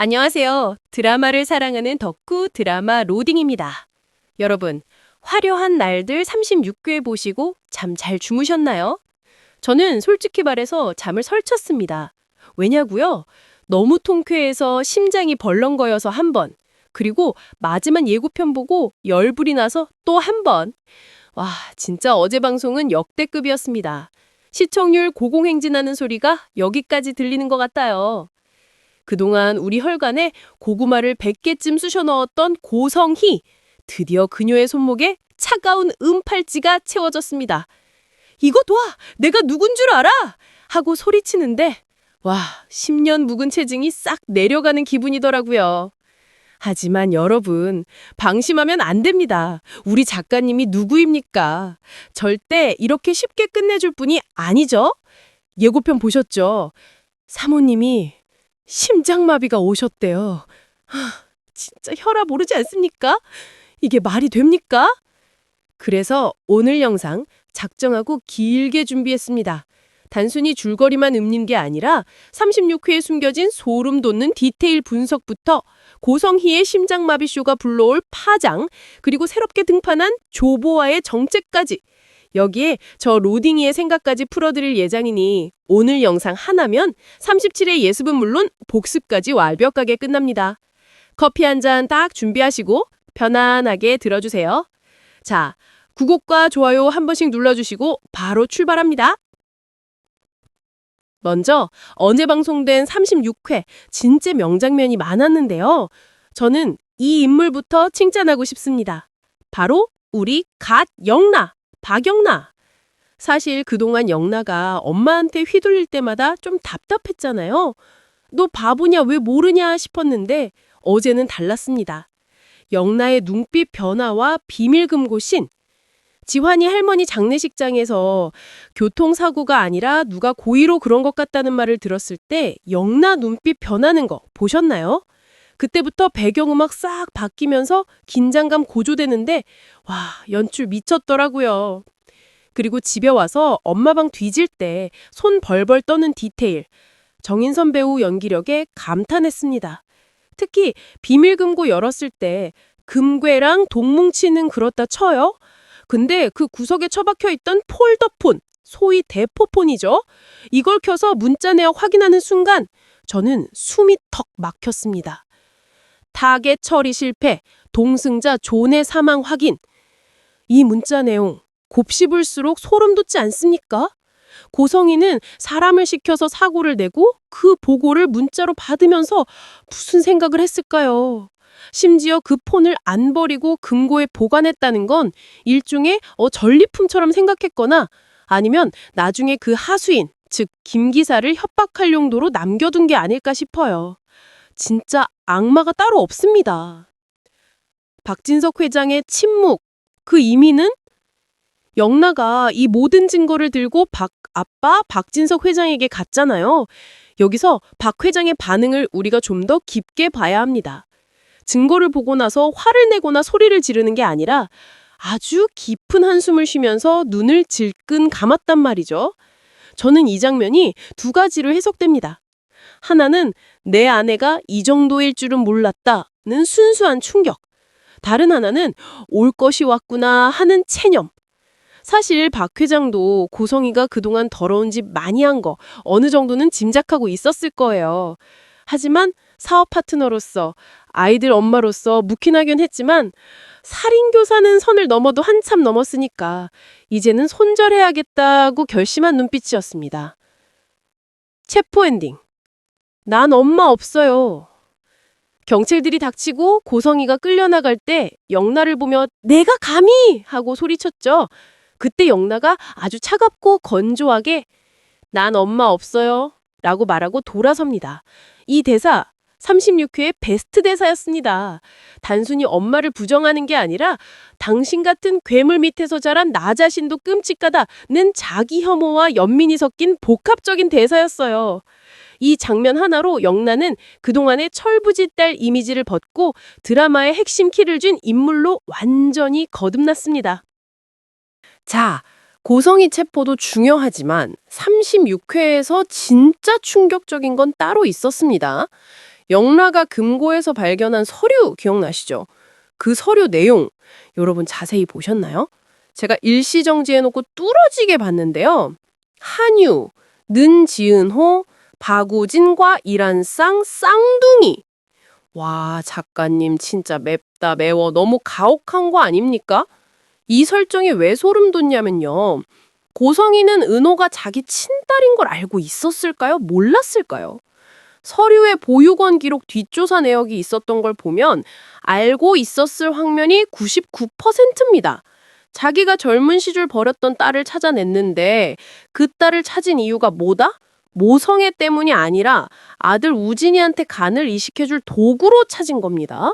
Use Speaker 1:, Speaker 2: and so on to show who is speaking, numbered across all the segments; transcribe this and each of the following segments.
Speaker 1: 안녕하세요. 드라마를 사랑하는 덕후 드라마 로딩입니다. 여러분, 화려한 날들 36회 보시고 잠 잘 주무셨나요? 저는 솔직히 말해서 잠을 설쳤습니다. 왜냐고요? 너무 통쾌해서 심장이 벌렁거려서 한 번, 그리고 마지막 예고편 보고 열불이 나서 또 한 번. 와, 진짜 어제 방송은 역대급이었습니다. 시청률 고공행진하는 소리가 여기까지 들리는 것 같아요. 그동안 우리 혈관에 고구마를 100개쯤 쑤셔 넣었던 고성희. 드디어 그녀의 손목에 차가운 음팔찌가 채워졌습니다. 이거 놔! 내가 누군 줄 알아! 하고 소리치는데, 와, 10년 묵은 체증이 싹 내려가는 기분이더라고요. 하지만 여러분, 방심하면 안 됩니다. 우리 작가님이 누구입니까? 절대 이렇게 쉽게 끝내줄 분이 아니죠? 예고편 보셨죠? 사모님이 심장마비가 오셨대요. 하, 진짜 혈압 오르지 않습니까? 이게 말이 됩니까? 그래서 오늘 영상 작정하고 길게 준비했습니다. 단순히 줄거리만 읊는 게 아니라 36회에 숨겨진 소름 돋는 디테일 분석부터 고성희의 심장마비쇼가 불러올 파장, 그리고 새롭게 등판한 조보와의 정체까지 여기에 저 로딩이의 생각까지 풀어드릴 예정이니 오늘 영상 하나면 37회 예습은 물론 복습까지 완벽하게 끝납니다. 커피 한 잔 딱 준비하시고 편안하게 들어주세요. 자, 구독과 좋아요 한 번씩 눌러주시고 바로 출발합니다. 먼저 어제 방송된 36회 진짜 명장면이 많았는데요. 저는 이 인물부터 칭찬하고 싶습니다. 바로 우리 갓 영나, 박영나. 사실 그동안 영나가 엄마한테 휘둘릴 때마다 좀 답답했잖아요. 너 바보냐 왜 모르냐 싶었는데 어제는 달랐습니다. 영나의 눈빛 변화와 비밀금고신. 지환이 할머니 장례식장에서 교통사고가 아니라 누가 고의로 그런 것 같다는 말을 들었을 때 영나 눈빛 변하는 거 보셨나요? 그때부터 배경음악 싹 바뀌면서 긴장감 고조되는데 와 연출 미쳤더라고요. 그리고 집에 와서 엄마 방 뒤질 때 손 벌벌 떠는 디테일. 정인선 배우 연기력에 감탄했습니다. 특히 비밀금고 열었을 때 금괴랑 동뭉치는 그렇다 쳐요. 근데 그 구석에 처박혀 있던 폴더폰, 소위 대포폰이죠. 이걸 켜서 문자 내역 확인하는 순간 저는 숨이 턱 막혔습니다. 타겟 처리 실패, 동승자 존의 사망 확인. 이 문자 내용 곱씹을수록 소름 돋지 않습니까? 고성이는 사람을 시켜서 사고를 내고 그 보고를 문자로 받으면서 무슨 생각을 했을까요? 심지어 그 폰을 안 버리고 금고에 보관했다는 건 일종의 어, 전리품처럼 생각했거나 아니면 나중에 그 하수인, 즉 김기사를 협박할 용도로 남겨둔 게 아닐까 싶어요. 진짜 악마가 따로 없습니다. 박진석 회장의 침묵, 그 의미는 영나가 이 모든 증거를 들고 박 아빠 박진석 회장에게 갔잖아요. 여기서 박 회장의 반응을 우리가 좀 더 깊게 봐야 합니다. 증거를 보고 나서 화를 내거나 소리를 지르는 게 아니라 아주 깊은 한숨을 쉬면서 눈을 질끈 감았단 말이죠. 저는 이 장면이 두 가지로 해석됩니다. 하나는 내 아내가 이 정도일 줄은 몰랐다는 순수한 충격. 다른 하나는 올 것이 왔구나 하는 체념. 사실 박 회장도 고성이가 그동안 더러운 짓 많이 한 거 어느 정도는 짐작하고 있었을 거예요. 하지만 사업 파트너로서 아이들 엄마로서 묵힌하긴 했지만 살인교사는 선을 넘어도 한참 넘었으니까 이제는 손절해야겠다고 결심한 눈빛이었습니다. 체포 엔딩. 난 엄마 없어요. 경찰들이 닥치고 고성이가 끌려나갈 때 영나를 보며 내가 감히 하고 소리쳤죠. 그때 영나가 아주 차갑고 건조하게 난 엄마 없어요 라고 말하고 돌아섭니다. 이 대사 36회의 베스트 대사였습니다. 단순히 엄마를 부정하는 게 아니라 당신 같은 괴물 밑에서 자란 나 자신도 끔찍하다는 자기 혐오와 연민이 섞인 복합적인 대사였어요. 이 장면 하나로 영나는 그동안의 철부지 딸 이미지를 벗고 드라마의 핵심 키를 준 인물로 완전히 거듭났습니다. 자, 고성이 체포도 중요하지만 36회에서 진짜 충격적인 건 따로 있었습니다. 영라가 금고에서 발견한 서류 기억나시죠? 그 서류 내용 여러분 자세히 보셨나요? 제가 일시 정지해놓고 뚫어지게 봤는데요. 한유, 는지은호, 박우진과 이란쌍, 쌍둥이. 와, 작가님 진짜 맵다 매워 너무 가혹한 거 아닙니까? 이 설정이 왜 소름 돋냐면요. 고성이는 은호가 자기 친딸인 걸 알고 있었을까요? 몰랐을까요? 서류의 보육원 기록 뒷조사 내역이 있었던 걸 보면 알고 있었을 확률이 99%입니다. 자기가 젊은 시절 버렸던 딸을 찾아냈는데 그 딸을 찾은 이유가 뭐다? 모성애 때문이 아니라 아들 우진이한테 간을 이식해줄 도구로 찾은 겁니다.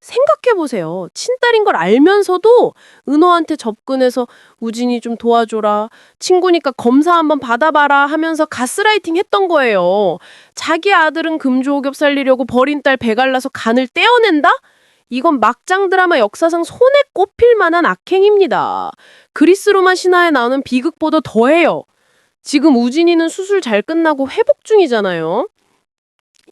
Speaker 1: 생각해보세요. 친딸인 걸 알면서도 은호한테 접근해서 우진이 좀 도와줘라. 친구니까 검사 한번 받아봐라 하면서 가스라이팅 했던 거예요. 자기 아들은 금주오겹 살리려고 버린 딸 배갈라서 간을 떼어낸다? 이건 막장 드라마 역사상 손에 꼽힐 만한 악행입니다. 그리스 로마 신화에 나오는 비극보다 더해요. 지금 우진이는 수술 잘 끝나고 회복 중이잖아요.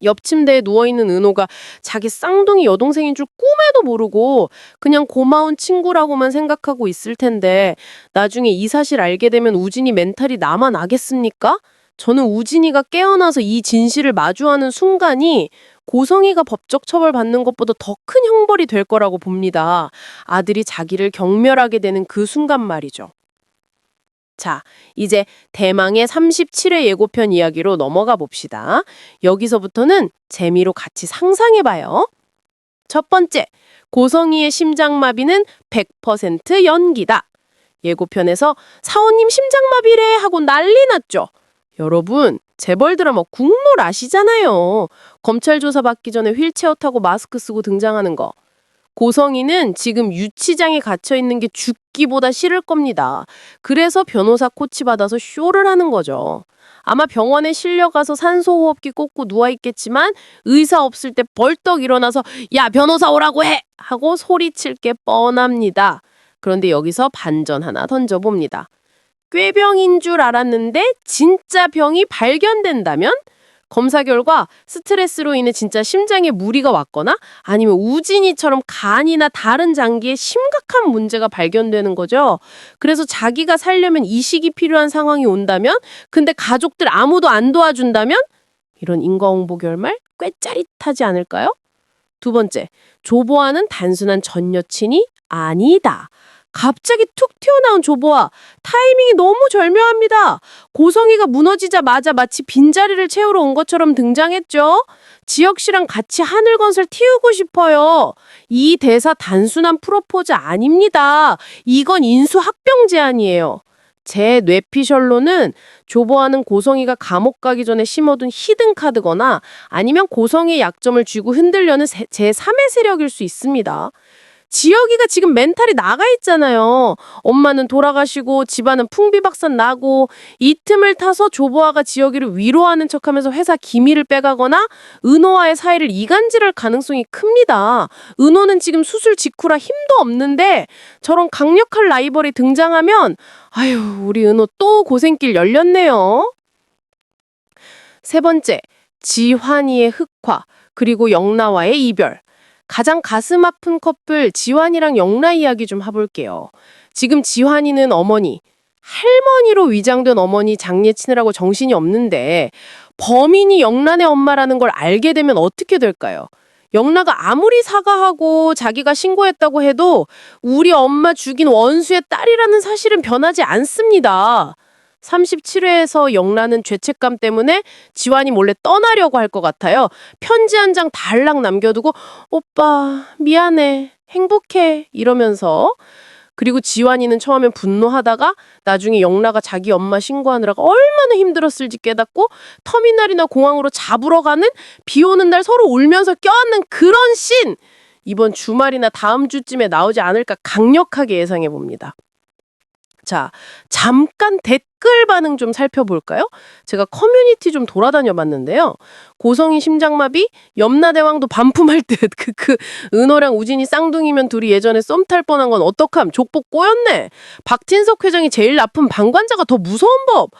Speaker 1: 옆 침대에 누워있는 은호가 자기 쌍둥이 여동생인 줄 꿈에도 모르고 그냥 고마운 친구라고만 생각하고 있을 텐데 나중에 이 사실 알게 되면 우진이 멘탈이 남아나겠습니까? 저는 우진이가 깨어나서 이 진실을 마주하는 순간이 고성이가 법적 처벌 받는 것보다 더 큰 형벌이 될 거라고 봅니다. 아들이 자기를 경멸하게 되는 그 순간 말이죠. 자, 이제 대망의 37회 예고편 이야기로 넘어가 봅시다. 여기서부터는 재미로 같이 상상해 봐요. 첫 번째, 고성이의 심장마비는 100% 연기다. 예고편에서 사원님 심장마비래 하고 난리 났죠. 여러분, 재벌 드라마 국물 아시잖아요. 검찰 조사 받기 전에 휠체어 타고 마스크 쓰고 등장하는 거. 고성이는 지금 유치장에 갇혀 있는 게 죽기보다 싫을 겁니다. 그래서 변호사 코치 받아서 쇼를 하는 거죠. 아마 병원에 실려가서 산소호흡기 꽂고 누워있겠지만 의사 없을 때 벌떡 일어나서 야 변호사 오라고 해! 하고 소리칠 게 뻔합니다. 그런데 여기서 반전 하나 던져봅니다. 꾀병인 줄 알았는데 진짜 병이 발견된다면? 검사 결과 스트레스로 인해 진짜 심장에 무리가 왔거나 아니면 우진이처럼 간이나 다른 장기에 심각한 문제가 발견되는 거죠. 그래서 자기가 살려면 이식이 필요한 상황이 온다면 근데 가족들 아무도 안 도와준다면 이런 인과응보 결말 꽤 짜릿하지 않을까요? 두 번째, 조보아는 단순한 전 여친이 아니다. 갑자기 툭 튀어나온 조보아 타이밍이 너무 절묘합니다. 고성이가 무너지자마자 마치 빈자리를 채우러 온 것처럼 등장했죠. 지혁 씨랑 같이 하늘 건설 틔우고 싶어요. 이 대사 단순한 프로포즈 아닙니다. 이건 인수 합병 제안이에요. 제 뇌피셜로는 조보아는 고성이가 감옥 가기 전에 심어둔 히든 카드거나 아니면 고성이의 약점을 쥐고 흔들려는 세- 제3의 세력일 수 있습니다. 지혁이가 지금 멘탈이 나가 있잖아요. 엄마는 돌아가시고 집안은 풍비박산 나고 이 틈을 타서 조보아가 지혁이를 위로하는 척하면서 회사 기밀을 빼가거나 은호와의 사이를 이간질할 가능성이 큽니다. 은호는 지금 수술 직후라 힘도 없는데 저런 강력한 라이벌이 등장하면 아유 우리 은호 또 고생길 열렸네요. 세 번째 지환이의 흑화 그리고 영나와의 이별. 가장 가슴 아픈 커플 지환이랑 영라 이야기 좀 해볼게요. 지금 지환이는 어머니, 할머니로 위장된 어머니 장례 치느라고 정신이 없는데 범인이 영란의 엄마라는 걸 알게 되면 어떻게 될까요? 영라가 아무리 사과하고 자기가 신고했다고 해도 우리 엄마 죽인 원수의 딸이라는 사실은 변하지 않습니다. 37회에서 영라는 죄책감 때문에 지환이 몰래 떠나려고 할 것 같아요. 편지 한 장 달랑 남겨두고 오빠 미안해 행복해 이러면서 그리고 지환이는 처음엔 분노하다가 나중에 영라가 자기 엄마 신고하느라가 얼마나 힘들었을지 깨닫고 터미널이나 공항으로 잡으러 가는 비 오는 날 서로 울면서 껴안는 그런 씬 이번 주말이나 다음 주쯤에 나오지 않을까 강력하게 예상해 봅니다. 자, 잠깐 댓글 반응 좀 살펴볼까요? 제가 커뮤니티 좀 돌아다녀 봤는데요. 고성이 심장마비, 염라대왕도 반품할 듯. 그, 그, 은호랑 우진이 쌍둥이면 둘이 예전에 썸 탈 뻔한 건 어떡함. 족복 꼬였네. 박진석 회장이 제일 나쁜 방관자가 더 무서운 법.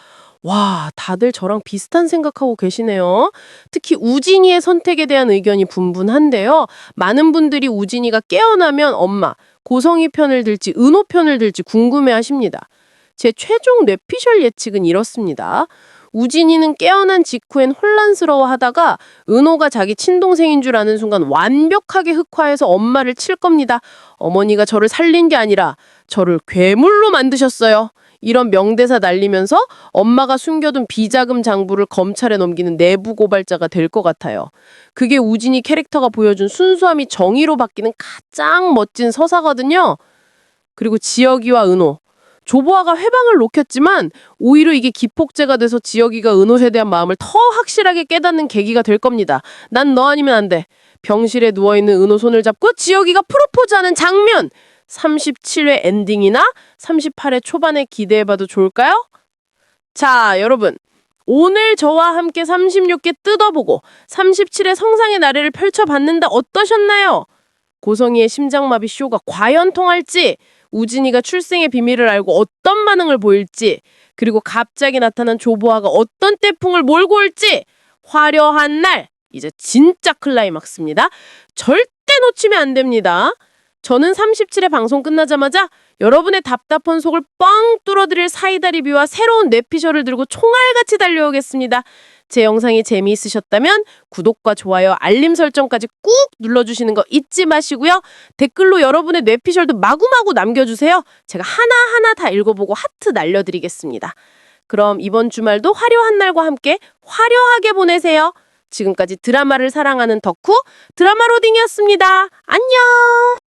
Speaker 1: 와, 다들 저랑 비슷한 생각하고 계시네요. 특히 우진이의 선택에 대한 의견이 분분한데요. 많은 분들이 우진이가 깨어나면 엄마, 고성이 편을 들지 은호 편을 들지 궁금해 하십니다. 제 최종 뇌피셜 예측은 이렇습니다. 우진이는 깨어난 직후엔 혼란스러워 하다가 은호가 자기 친동생인 줄 아는 순간 완벽하게 흑화해서 엄마를 칠 겁니다. 어머니가 저를 살린 게 아니라 저를 괴물로 만드셨어요. 이런 명대사 날리면서 엄마가 숨겨둔 비자금 장부를 검찰에 넘기는 내부 고발자가 될 것 같아요. 그게 우진이 캐릭터가 보여준 순수함이 정의로 바뀌는 가장 멋진 서사거든요. 그리고 지혁이와 은호. 조보아가 회방을 놓겠지만 오히려 이게 기폭제가 돼서 지혁이가 은호에 대한 마음을 더 확실하게 깨닫는 계기가 될 겁니다. 난 너 아니면 안 돼. 병실에 누워있는 은호 손을 잡고 지혁이가 프로포즈하는 장면! 37회 엔딩이나 38회 초반에 기대해봐도 좋을까요? 자, 여러분. 오늘 저와 함께 36개 뜯어보고 37회 성상의 나래를 펼쳐봤는데 어떠셨나요? 고성이의 심장마비 쇼가 과연 통할지, 우진이가 출생의 비밀을 알고 어떤 반응을 보일지, 그리고 갑자기 나타난 조보아가 어떤 태풍을 몰고 올지, 화려한 날, 이제 진짜 클라이막스입니다. 절대 놓치면 안 됩니다. 저는 37회 방송 끝나자마자 여러분의 답답한 속을 뻥 뚫어드릴 사이다 리뷰와 새로운 뇌피셜을 들고 총알같이 달려오겠습니다. 제 영상이 재미있으셨다면 구독과 좋아요, 알림 설정까지 꾹 눌러주시는 거 잊지 마시고요. 댓글로 여러분의 뇌피셜도 마구마구 남겨주세요. 제가 하나하나 다 읽어보고 하트 날려드리겠습니다. 그럼 이번 주말도 화려한 날과 함께 화려하게 보내세요. 지금까지 드라마를 사랑하는 덕후 드라마 로딩이었습니다. 안녕!